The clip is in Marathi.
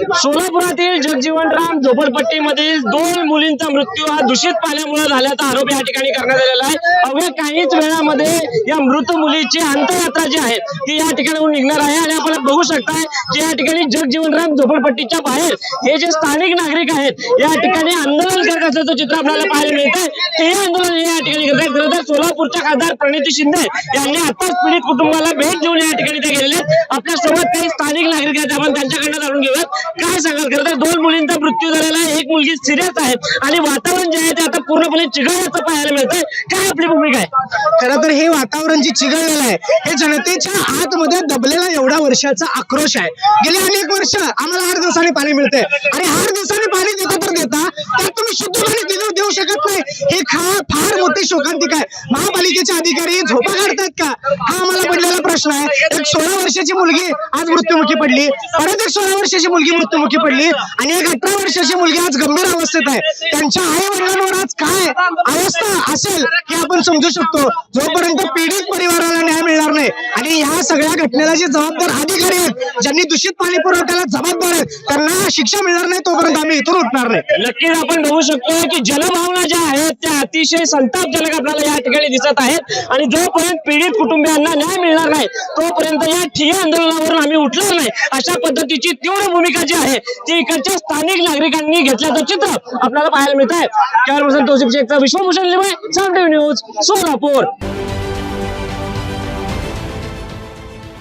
सोलापुरातील जगजीवनराम झोपडपट्टीमधील दोन मुलींचा मृत्यू हा दूषित पाण्यामुळे झाल्याचा आरोप या ठिकाणी करण्यात आलेला आहे. अवघ्या काहीच वेळामध्ये या मृत मुलीची अंतयात्रा जी आहे ती या ठिकाणाहून निघणार आहे आणि आपण बघू शकताय की या ठिकाणी जगजीवनराम झोपडपट्टीच्या बाहेर हे जे स्थानिक नागरिक आहेत या ठिकाणी आंदोलन करत असल्याचं चित्र आपल्याला पाहायला मिळत आहे ते आंदोलन या ठिकाणी करत तर सोलापूरच्या खासदार प्रणिती शिंदे यांनी आताच पीडित कुटुंबाला भेट देऊन या ठिकाणी ते गेलेले आपल्यासोबत काही स्थानिक नागरिक आहेत आपण त्यांच्याकडनं जाणून घेऊयात. काय सांगाल? खरं तर दोन मुलींचा मृत्यू झालेला आहे. एक मुलगी सिरियस आहे आणि वातावरण जे आहे ते आता पूर्णपणे चिघळल्याचं पाहायला मिळतंय. काय आपली भूमिका आहे? खरं तर हे वातावरण जे चिघळलेलं आहे हे जनतेच्या आतमध्ये दबलेला एवढा वर्षाचा आक्रोश आहे. गेली अनेक वर्ष आम्हाला आठ दिवसांनी पाणी मिळतंय. आणि आठ दिवसांनी पाणी देता तर देता त्यात तुम्ही शुद्ध पाणी देऊ शकत नाही. हे खा फार मोठी शोकांतिक आहे. महापालिकेचे अधिकारी झोपा काढतात का? हा आम्हाला पडलेला प्रश्न आहे. एक सोळा वर्षाची मुलगी आज मृत्युमुखी पडली. परत एक सोळा वर्षाची मुलगी मृत्युमुखी पडली. आणि एक अठरा वर्षाची मुलगी आज गंभीर अवस्थेत आहे. त्यांच्या आई वडिलांवर आज काय अवस्था असेल हे आपण समजू शकतो. जोपर्यंत पीडित परिवाराला न्याय मिळणार नाही या सगळ्या घटनेला जे जबाबदार अधिकारी आहेत ज्यांनी दूषित पाणी पुरवठ्याला जबाबदार आहेत त्यांना शिक्षा मिळणार नाही तोपर्यंत आम्ही इथून उठणार नाही. नक्कीच आपण बघू शकतो की जलभावना ज्या आहेत त्या अतिशय संतापजनक आपल्याला या ठिकाणी दिसत आहेत. आणि जोपर्यंत पीडित कुटुंबियांना न्याय मिळणार नाही तोपर्यंत या ठिय्या आंदोलनावरून आम्ही उठणार नाही. अशा पद्धतीची तीव्र भूमिका जी आहे ती इकडच्या स्थानिक नागरिकांनी घेतल्याचं चित्र आपल्याला पाहायला मिळत आहे कॅमेरापर्सन तौसिफ शेखचा विश्वभूषण लिमय साम टीव्ही न्यूज सोलापूर.